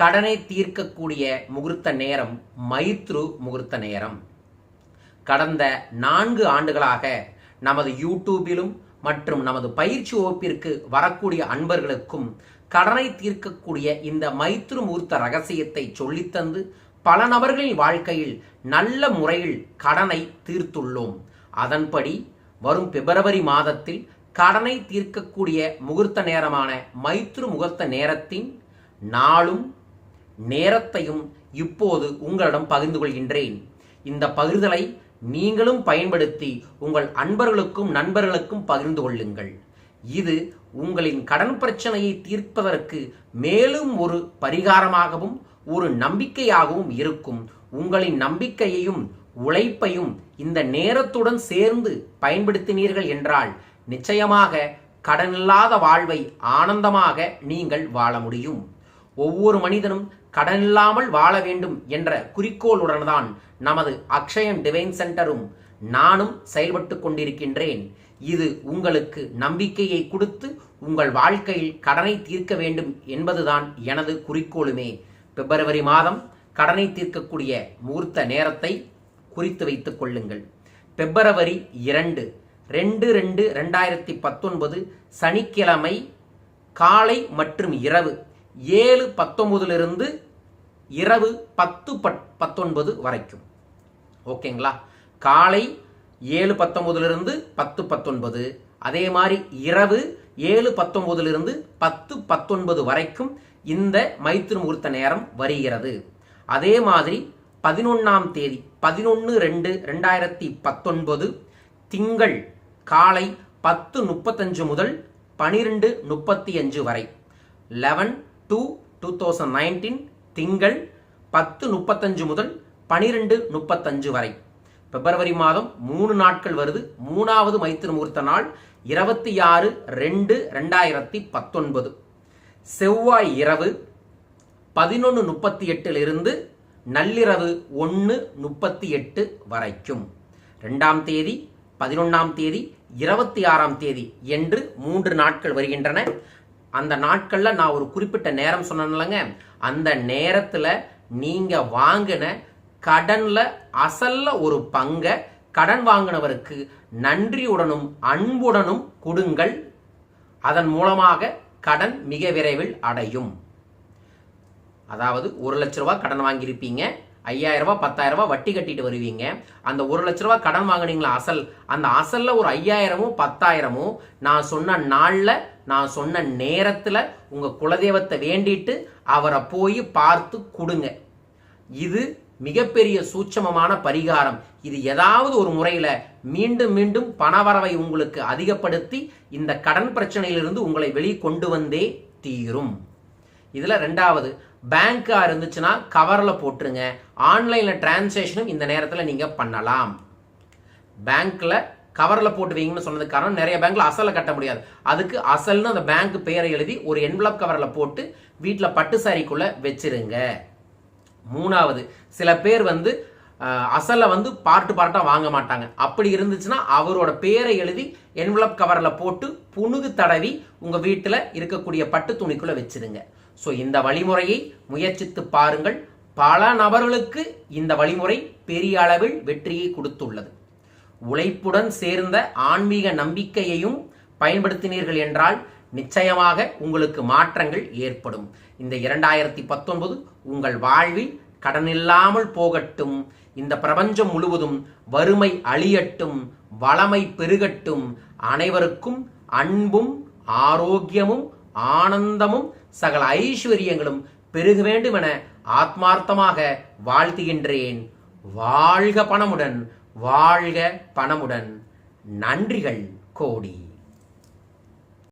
கடனை தீர்க்கக்கூடிய முகூர்த்த நேரம் மைத்ரு முகூர்த்த நேரம். கடந்த நான்கு ஆண்டுகளாக நமது யூடியூபிலும் மற்றும் நமது பயிற்சி வகுப்பிற்கு வரக்கூடிய அன்பர்களுக்கும் கடனை தீர்க்கக்கூடிய இந்த மைத்ரு முகூர்த்த ரகசியத்தை சொல்லித்தந்து பல நபர்களின் வாழ்க்கையில் நல்ல முறையில் கடனை தீர்த்துள்ளோம். அதன்படி வரும் பிப்ரவரி மாதத்தில் கடனை தீர்க்கக்கூடிய முகூர்த்த நேரமான மைத்ரு முகூர்த்த நேரத்தின் நாளும் நேரத்தையும் இப்போது உங்களிடம் பகிர்ந்து கொள்கின்றேன். இந்த பகிர்தலை நீங்களும் பயன்படுத்தி உங்கள் அன்பர்களுக்கும் நண்பர்களுக்கும் பகிர்ந்து கொள்ளுங்கள். இது உங்களின் கடன் பிரச்சனையை தீர்ப்பதற்கு மேலும் ஒரு பரிகாரமாகவும் ஒரு நம்பிக்கையாகவும் இருக்கும். உங்களின் நம்பிக்கையையும் உழைப்பையும் இந்த நேரத்துடன் சேர்ந்து பயன்படுத்தினீர்கள் என்றால் நிச்சயமாக கடனில்லாத வாழ்வை ஆனந்தமாக நீங்கள் வாழ முடியும். ஒவ்வொரு மனிதனும் கடனில்லாமல் வாழ வேண்டும் என்ற குறிக்கோளுடன் தான் நமது அக்ஷயம் டிவைன் சென்டரும் நானும் செயல்பட்டு கொண்டிருக்கின்றேன். இது உங்களுக்கு நம்பிக்கையை கொடுத்து உங்கள் வாழ்க்கையில் கடனை தீர்க்க வேண்டும் என்பதுதான் எனது குறிக்கோளுமே. பிப்ரவரி மாதம் கடனை தீர்க்கக்கூடிய முகூர்த்த நேரத்தை குறித்து வைத்துக் கொள்ளுங்கள். பிப்ரவரி இரண்டு ரெண்டு ரெண்டு ரெண்டாயிரத்தி பத்தொன்பது சனிக்கிழமை காலை மற்றும் இரவு ஏழு பத்தொன்பதிலிருந்து இரவு பத்து பத் பத்தொன்பது வரைக்கும். ஓகேங்களா? காலை ஏழு பத்தொன்பதிலிருந்து பத்து பத்தொன்பது. அதே மாதிரி இரவு ஏழு பத்தொம்பதுலேருந்து பத்து பத்தொன்பது வரைக்கும் இந்த மைத்திரு முகூர்த்த நேரம் வருகிறது. அதே மாதிரி பதினொன்றாம் தேதி பதினொன்று ரெண்டு ரெண்டாயிரத்தி பத்தொன்பது திங்கள் காலை பத்து முப்பத்தஞ்சு முதல் பனிரெண்டு முப்பத்தி அஞ்சு வரை. Eleven two two thousand nineteen திங்கள் பத்து முப்பத்தஞ்சு முதல் பனிரெண்டு முப்பத்தஞ்சு வரை. பிப்ரவரி மாதம் மூணு நாட்கள் வருது. மூணாவது மைத்திரு முகூர்த்த நாள் இருபத்தி ஆறு ரெண்டு ரெண்டாயிரத்தி பத்தொன்பது. செவ்வாய் இரவு பதினொன்று முப்பத்தி எட்டிலிருந்து நள்ளிரவு ஒன்று முப்பத்தி எட்டு வரைக்கும். ரெண்டாம் தேதி பதினொன்றாம் தேதி இருபத்தி ஆறாம் தேதி என்று மூன்று நாட்கள் வருகின்றன. அந்த நாட்களில் நான் ஒரு குறிப்பிட்ட நேரம் சொன்னேன்லங்க. அந்த நேரத்தில் நீங்கள் வாங்கின கடனில் அசல்ல ஒரு பங்கை கடன் வாங்கினவருக்கு நன்றியுடனும் அன்புடனும் கொடுங்கள். அதன் மூலமாக கடன் மிக விரைவில் அடையும். அதாவது ஒரு லட்ச ரூபா கடன் வாங்கியிருப்பீங்க. ஐயாயிரம் ரூபாய் பத்தாயிரம் ரூபாய் வட்டி கட்டிட்டு வருவீங்க. அந்த ஒரு லட்ச ரூபாய் கடன் வாங்கினீங்களா? அசல் அந்த அசல்ல ஒரு ஐயாயிரமும் பத்தாயிரமோ நான் சொன்ன நாளில் நான் சொன்ன நேரத்தில் உங்க குலதெய்வத்தை வேண்டிட்டு அவரை போய் பார்த்து கொடுங்க. இது மிகப்பெரிய சூட்சமமான பரிகாரம். இது ஏதாவது ஒரு முறையில மீண்டும் மீண்டும் பணவரவை உங்களுக்கு அதிகப்படுத்தி இந்த கடன் பிரச்சனையிலிருந்து உங்களை வெளியே கொண்டு வந்தே தீரும். இதுல ரெண்டாவது பேங்க்காக இருந்துச்சுன்னா கவரில் போட்டுருங்க. ஆன்லைனில் டிரான்சேக்ஷனும் இந்த நேரத்தில் நீங்கள் பண்ணலாம். பேங்க்கில் கவரில் போட்டு வைங்கன்னு சொன்னதுக்கு காரணம் நிறைய பேங்க்கில் அசலை கட்ட முடியாது. அதுக்கு அசல்னு அந்த பேங்க் பேரை எழுதி ஒரு என்வலப் கவரில் போட்டு வீட்டில் பட்டு சாரிக்குள்ளே வச்சிருங்க. மூணாவது சில பேர் வந்து அசலை வந்து பார்ட்டு பார்ட்டாக வாங்க மாட்டாங்க. அப்படி இருந்துச்சுன்னா அவரோட பேரை எழுதி என்வலப் கவரில் போட்டு புணுகு தடவி உங்கள் வீட்டில் இருக்கக்கூடிய பட்டு துணிக்குள்ளே வச்சிருங்க. ஸோ இந்த வழிமுறையை முயற்சித்து பாருங்கள். பல நபர்களுக்கு இந்த வழிமுறை பெரிய அளவில் வெற்றியை கொடுத்துள்ளது. உழைப்புடன் சேர்ந்த ஆன்மீக நம்பிக்கையையும் பயன்படுத்தினீர்கள் என்றால் நிச்சயமாக உங்களுக்கு மாற்றங்கள் ஏற்படும். இந்த இரண்டாயிரத்தி பத்தொன்பது உங்கள் வாழ்வில் கடனில்லாமல் போகட்டும். இந்த பிரபஞ்சம் முழுவதும் வறுமை அழியட்டும். வளமை பெருகட்டும். அனைவருக்கும் அன்பும் ஆரோக்கியமும் ஆனந்தமும் சகல ஐஸ்வர்யங்களும் பெருக வேண்டும் என ஆத்மார்த்தமாக வாழ்த்துகின்றேன். வாழ்க பணமுடன் வாழ்க பணமுடன். நன்றிகள் கோடி.